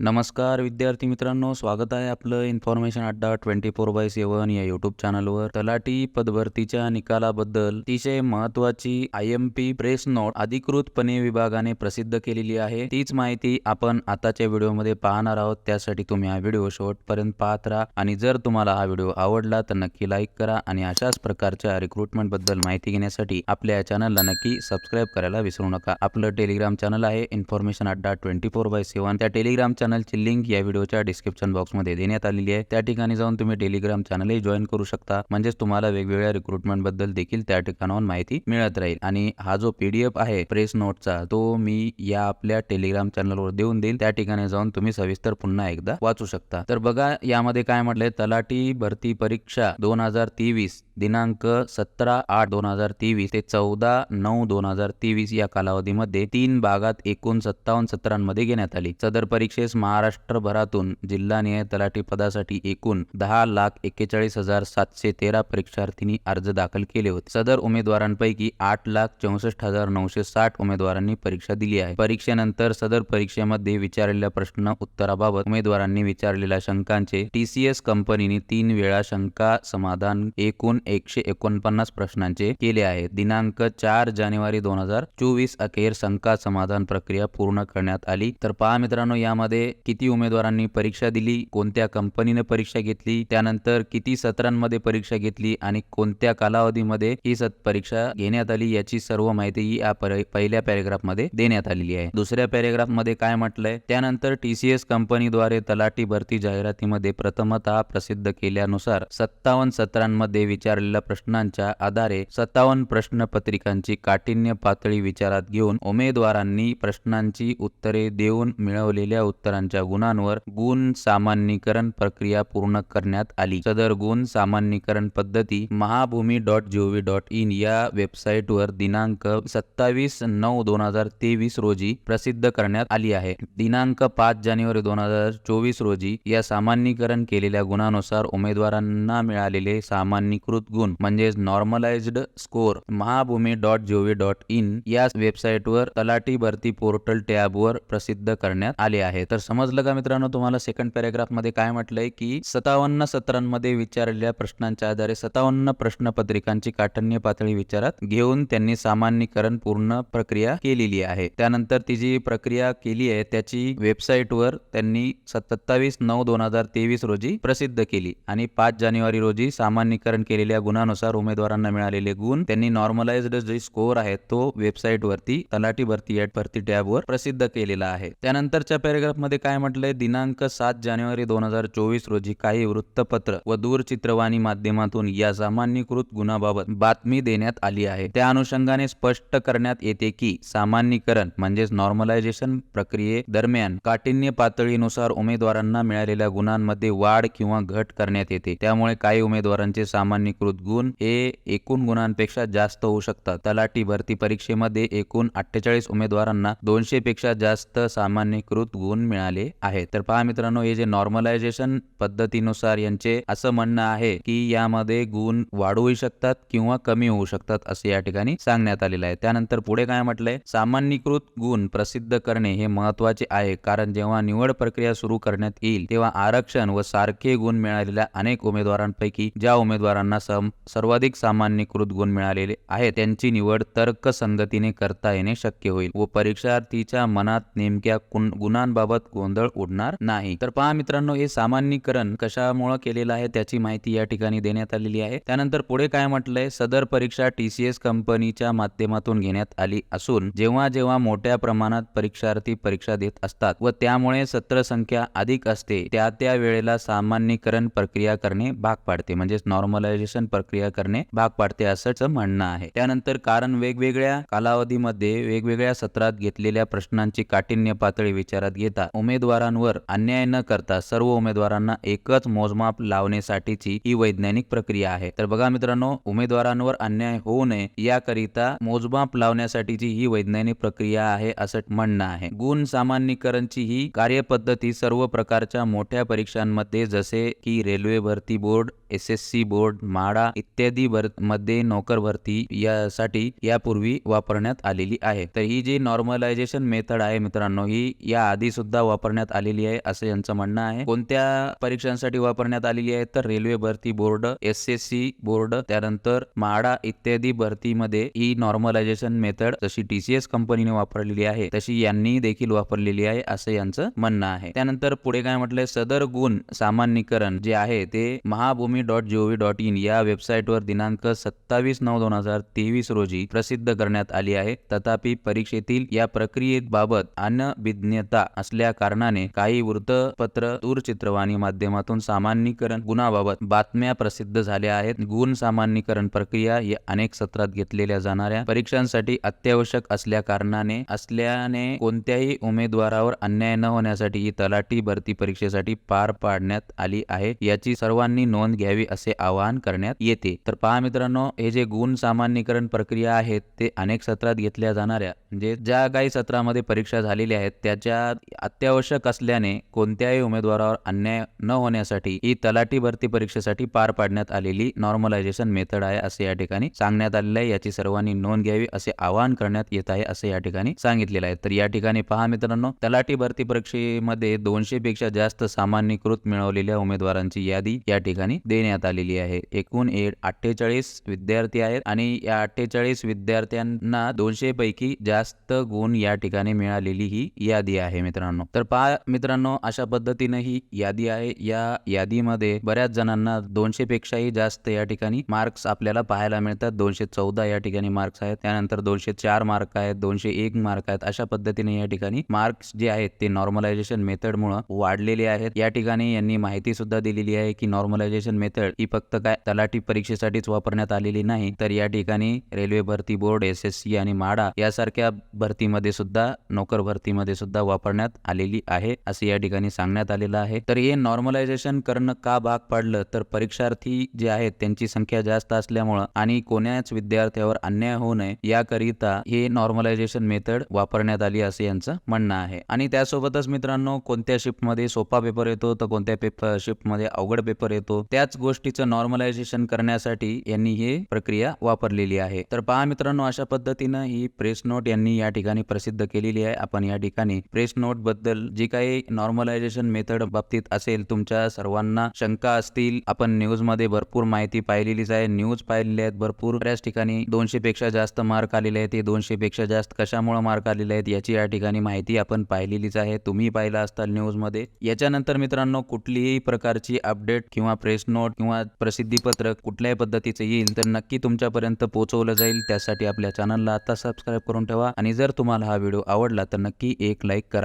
नमस्कार विद्यार्थी मित्रांनो स्वागत आहे आपलं information Adda twenty four by सेवन या युट्यूब चॅनलवर तलाठी पदभरतीच्या निकालाबद्दल अतिशय महत्वाची I M P press note अधिकृतपणे विभागाने प्रसिद्ध केलेली आहे. तीच माहिती आपण आताच्या व्हिडिओमध्ये पाहणार आहोत. त्यासाठी तुम्ही हा व्हिडिओ शेवटपर्यंत पाहत राहा आणि जर तुम्हाला हा व्हिडिओ आवडला तर नक्की लाईक करा आणि अशाच प्रकारच्या रिक्रुटमेंटबद्दल माहिती घेण्यासाठी आपल्या या चॅनलला नक्की सबस्क्राईब करायला विसरू नका. आपलं टेलिग्राम चॅनल आहे information Adda twenty four by seven त्या टेलिग्राम चॅनलची लिंक या व्हिडिओच्या डिस्क्रिप्शन बॉक्समध्ये देण्यात आलेली आहे. त्या ठिकाणी जाऊन तुम्ही टेलिग्राम चॅनलही जॉईन करू शकता. म्हणजेच तुम्हाला वेगवेगळ्या रिक्रुटमेंटबद्दल देखील त्या ठिकाणाहून माहिती मिळत राहील. आणि हा जो पीडीएफ आहे प्रेस नोटचा तो मी या आपल्या टेलिग्राम चॅनलवर देऊन देईल. त्या ठिकाणी जाऊन तुम्ही सविस्तर पुन्हा एकदा वाचू शकता. तर बघा यामध्ये काय म्हटलंय? तलाठी भरती परीक्षा दोन हजार तेवीस दिनांक सतरा आठ दोन हजार तेवीस ते चौदा नऊ दोन हजार तेवीस या कालावधीमध्ये तीन भागात एकूण सत्तावन्न सत्रांमध्ये घेण्यात आली. सदर परीक्षेस महाराष्ट्रभरातून जिल्हानिहाय तलाठी पदासाठी एकूण दहा लाख एक्केचाळीस हजार सातशे तेरा परीक्षार्थींनी अर्ज दाखल केले होते. सदर उमेदवारांपैकी आठ लाख चौसष्ट हजार नऊशे साठ उमेदवारांनी परीक्षा दिली आहे. परीक्षेनंतर सदर परीक्षेमध्ये विचारलेल्या प्रश्न उत्तराबाबत उमेदवारांनी विचारलेल्या शंकांचे टीसीएस कंपनीने तीन वेळा शंका समाधान एकूण एकशे एकोणपन्नास प्रश्नांचे केले आहे दिनांक चार जानेवारी दोन हजार चोवीस अखेर शंका समाधान प्रक्रिया पूर्ण करण्यात आली. तर पहा मित्रांनो यामध्ये किती उमेदवारांनी परीक्षा दिली कोणत्या कंपनीने परीक्षा घेतली त्यानंतर किती सत्रांमध्ये परीक्षा घेतली आणि कोणत्या कालावधीमध्ये ही सत परीक्षा घेण्यात आली याची सर्व माहिती या पहिल्या पॅरेग्राफमध्ये देण्यात आलेली आहे. दुसऱ्या पॅरेग्राफमध्ये काय म्हटलंय? त्यानंतर टीसीएस कंपनीद्वारे तलाठी भरती जाहिरातीमध्ये प्रथमतः प्रसिद्ध केल्यानुसार सत्तावन्न सत्रांमध्ये विचारलेल्या प्रश्नांच्या आधारे सत्तावन्न प्रश्नपत्रिकांची काठिण्य पातळी विचारात घेऊन उमेदवारांनी प्रश्नांची उत्तरे देऊन मिळवलेल्या उत्तरांच्या गुणांवर गुण सामान्यीकरण प्रक्रिया पूर्ण करण्यात आली. सदर गुण सामान्यीकरण पद्धती Mahabhumi dot gov dot in या वेबसाईटवर दिनांक सत्तावीस नऊ दोन हजार तेवीस रोजी प्रसिद्ध करण्यात आली आहे. दिनांक पाच जानेवारी दोन हजार चोवीस रोजी या सामान्यीकरण केलेल्या गुणानुसार उमेदवारांना मिळालेले सामान्यीकृत गुण म्हणजेच normalised score Mahabhumi dot gov dot in या वेबसाईटवर तलाठी भरती पोर्टल टॅबवर प्रसिद्ध करण्यात आले आहे तर समजलं का मित्रांनो तुम्हाला सेकंड पॅरेग्राफमध्ये काय म्हटलंय की सत्तावन्न सत्रांमध्ये विचारलेल्या प्रश्नांच्या आधारे सत्तावन्न प्रश्नपत्रिकांची काठण्य पातळी विचारात घेऊन त्यांनी सामान्यीकरण पूर्ण प्रक्रिया केलेली आहे. त्यानंतर ती जी प्रक्रिया केली आहे त्याची वेबसाईटवर त्यांनी सत्तावीस नऊ दोन हजार तेवीस रोजी प्रसिद्ध केली आणि पाच जानेवारी रोजी सामान्यीकरण केलेल्या गुणानुसार उमेदवारांना मिळालेले गुण त्यांनी नॉर्मलाइज्ड जे स्कोअर आहे तो वेबसाईट वरती तलाठी भरती ऍट भरती टॅबवर प्रसिद्ध केलेला आहे. त्यानंतरच्या पॅरेग्राफमध्ये मध्ये काय म्हटलंय? दिनांक सात जानेवारी दोन हजार चोवीस रोजी काही वृत्तपत्र व दूरचित्रवाणी माध्यमातून या सामान्यीकृत गुन्हाबाबत बातमी देण्यात आली आहे. त्या अनुषंगाने स्पष्ट करण्यात येते की सामान्यीकरण म्हणजेच नॉर्मलायझेशन प्रक्रिये दरम्यान काठिण्य पातळीनुसार उमेदवारांना मिळालेल्या गुणांमध्ये वाढ किंवा घट करण्यात येते. त्यामुळे काही उमेदवारांचे सामान्यीकृत गुण हे एकूण गुणांपेक्षा जास्त होऊ शकतात. तलाठी भरती परीक्षेमध्ये एकूण अठ्ठेचाळीस उमेदवारांना दोनशे पेक्षा जास्त सामान्यीकृत गुण मिळाले आहेत. तर पहा मित्रांनो हे जे नॉर्मलायझेशन पद्धतीनुसार यांचे असं म्हणणं आहे की यामध्ये गुण वाढूही शकतात किंवा कमी होऊ शकतात असे या ठिकाणी सांगण्यात आलेलं आहे. त्यानंतर पुढे काय म्हटलंय? सामान्यीकृत गुण प्रसिद्ध करणे हे महत्त्वाचे आहे कारण जेव्हा निवड प्रक्रिया सुरू करण्यात येईल तेव्हा आरक्षण व सारखे गुण मिळालेल्या अनेक उमेदवारांपैकी ज्या उमेदवारांना सम- सर्वाधिक सामान्यीकृत गुण मिळालेले आहेत त्यांची निवड तर्कसंगतीने करता येणे शक्य होईल. व परीक्षार्थीच्या मनात नेमक्या गुणांबाबत गोंधळ उडणार नाही. तर पहा मित्रांनो हे सामान्यीकरण कशामुळे केलेलं आहे त्याची माहिती या ठिकाणी देण्यात आलेली आहे. त्यानंतर पुढे काय म्हटलंय? सदर परीक्षा टीसीएस कंपनीच्या माध्यमातून घेण्यात आली असून जेव्हा जेव्हा मोठ्या प्रमाणात परीक्षार्थी परीक्षा देत असतात व त्यामुळे सत्र संख्या अधिक असते त्या त्या वेळेला सामान्यीकरण प्रक्रिया करणे भाग पाडते. म्हणजेच नॉर्मलायझेशन प्रक्रिया करणे भाग पाडते असंच म्हणणं आहे. त्यानंतर कारण वेगवेगळ्या कालावधीमध्ये वेगवेगळ्या सत्रात घेतलेल्या प्रश्नांची काठिण्य पातळी विचारात घेता उमेदवारांवर अन्याय न करता सर्व उमेदवारांना एकच मोजमाप लावण्यासाठीची ही वैज्ञानिक प्रक्रिया आहे. तर बघा मित्रांनो उमेदवारांवर अन्याय होऊ नये याकरिता मोजमाप लावण्यासाठीची ही वैज्ञानिक प्रक्रिया आहे असं म्हणणं आहे. गुण सामान्यीकरणची ही कार्यपद्धती सर्व प्रकारच्या मोठ्या परीक्षांमध्ये जसे की रेल्वे भरती board S S C board MHADA इत्यादी भरमध्ये नोकर भरती यासाठी यापूर्वी वापरण्यात आलेली आहे. तर ही जी नॉर्मलायझेशन मेथड आहे मित्रांनो ही या आधी सुद्धा वापरण्यात आलेली आहे असं यांचं म्हणणं आहे. कोणत्या परीक्षांसाठी वापरण्यात आलेली आहे? तर रेल्वे भरती board S S C board त्यानंतर म्हाडा इत्यादी भरतीमध्ये ही नॉर्मलायझेशन मेथड जशी टीसीएस कंपनीने वापरलेली आहे तशी यांनी देखील वापरलेली आहे असं यांचं म्हणणं आहे. त्यानंतर पुढे काय म्हटलंय? सदर गुण सामान्यीकरण जे आहे ते Mahabhumi dot gov dot in या वेबसाईटवर दिनांक सत्तावीस नऊ दोन हजार तेवीस रोजी प्रसिद्ध करण्यात आली आहे. तथापि परीक्षेतील या प्रक्रियेबाबत अनभिज्ञता असल्या कारणाने काही वृत्तपत्र दूरचित्रवाणी माध्यमातून सामान्यीकरण गुणाबाबत बातम्या प्रसिद्ध झाल्या आहेत. गुण सामान्यीकरण प्रक्रिया या अनेक सत्रात घेतलेल्या जाणाऱ्या परीक्षांसाठी अत्यावश्यक असल्या कारणाने असल्याने कोणत्याही उमेदवारावर अन्याय न होण्यासाठी ही तलाठी भरती परीक्षेसाठी पार पाडण्यात आली आहे. याची सर्वांनी नोंद घ्यावी. असे आवाहन करण्यात येते. तर पहा मित्रांनो हे जे गुण सामान्यीकरण प्रक्रिया आहेत ते अनेक सत्रात घेतल्या जाणाऱ्या. म्हणजे ज्या काही सत्रामध्ये परीक्षा झालेल्या आहेत त्याच्या अत्यावश्यक असल्याने कोणत्याही उमेदवारावर अन्याय न होण्यासाठी ही तलाठी भरती परीक्षेसाठी पार पाडण्यात आलेली नॉर्मलायझेशन मेथड आहे असे या ठिकाणी सांगण्यात आलेले आहे. याची सर्वांनी नोंद घ्यावी असे आवाहन करण्यात येत आहे असे या ठिकाणी सांगितलेलं आहे. तर या ठिकाणी पहा मित्रांनो तलाठी भरती परीक्षेमध्ये दोनशे पेक्षा जास्त सामान्यीकृत मिळवलेल्या उमेदवारांची यादी या ठिकाणी देण्यात आलेली आहे. एकूण अठ्ठेचाळीस विद्यार्थी आहेत आणि या अठ्ठेचाळीस विद्यार्थ्यांना दोनशे पैकी जास्त गुण या ठिकाणी मिळालेली ही यादी आहे मित्रांनो. तर पहा मित्रांनो अशा पद्धतीने ही यादी आहे. या यादीमध्ये बऱ्याच जणांना दोनशे पेक्षाही जास्त या ठिकाणी मार्क्स आपल्याला पाहायला मिळतात. दोनशे चौदा या ठिकाणी मार्क्स आहेत. त्यानंतर दोनशे चार मार्क आहेत दोनशे एक मार्क आहेत. अशा पद्धतीने या ठिकाणी मार्क्स जे आहेत ते नॉर्मलायझेशन मेथडमुळे वाढलेले आहेत. या ठिकाणी यांनी माहिती सुद्धा दिलेली आहे की नॉर्मलायझेशन मेथड ही फक्त काय तलाठी परीक्षेसाठीच वापरण्यात आलेली नाही तर या ठिकाणी रेल्वे भरती बोर्ड एस एस सी आणि माडा यासारख्या भरतीमध्ये सुद्धा नोकर भरतीमध्ये सुद्धा वापरण्यात आलेली आहे असे या ठिकाणी सांगण्यात आलेलं आहे. तर हे नॉर्मलायझेशन करणं का भाग पडलं? तर परीक्षार्थी जे आहेत त्यांची संख्या जास्त असल्यामुळं आणि कोण्याच विद्यार्थ्यावर अन्याय होऊ नये याकरिता हे नॉर्मलायझेशन मेथड वापरण्यात आली असे यांचं म्हणणं आहे. आणि त्यासोबतच मित्रांनो कोणत्या शिफ्टमध्ये सोपा पेपर येतो तर कोणत्या पेपर शिफ्टमध्ये अवघड पेपर येतो त्याच गोष्टीचं नॉर्मलायझेशन करण्यासाठी यांनी ही प्रक्रिया वापरलेली आहे. तर पहा मित्रांनो अशा पद्धतीनं ही प्रेस नोट यांनी या ठिकाणी प्रसिद्ध केलेली आहे. आपण या ठिकाणी प्रेस नोटबद्दल जी काही नॉर्मलायझेशन मेथड बाबतीत असेल तुमच्या सर्वांना शंका असतील आपण न्यूजमध्ये भरपूर माहिती पाहिलेलीच आहे. न्यूज पाहिलेली आहेत भरपूर. बऱ्याच ठिकाणी दोनशे पेक्षा जास्त मार्क आलेले आहेत. ते दोनशे पेक्षा जास्त कशामुळे मार्क आलेले आहेत याची या ठिकाणी माहिती आपण पाहिलेलीच आहे. तुम्ही पाहिला असताल न्यूजमध्ये याच्यानंतर मित्रांनो कुठलीही प्रकारची अपडेट किंवा प्रेस नोट किंवा प्रसिद्धी पत्रक कुठल्याही पद्धतीचं येईल तर नक्की तुमच्यापर्यंत पोहोचवलं जाईल. त्यासाठी आपल्या चॅनलला आता सबस्क्राईब करून ठेवा. आणि जर तुम्हाला हा व्हिडिओ आवडला तर नक्की एक लाईक करा.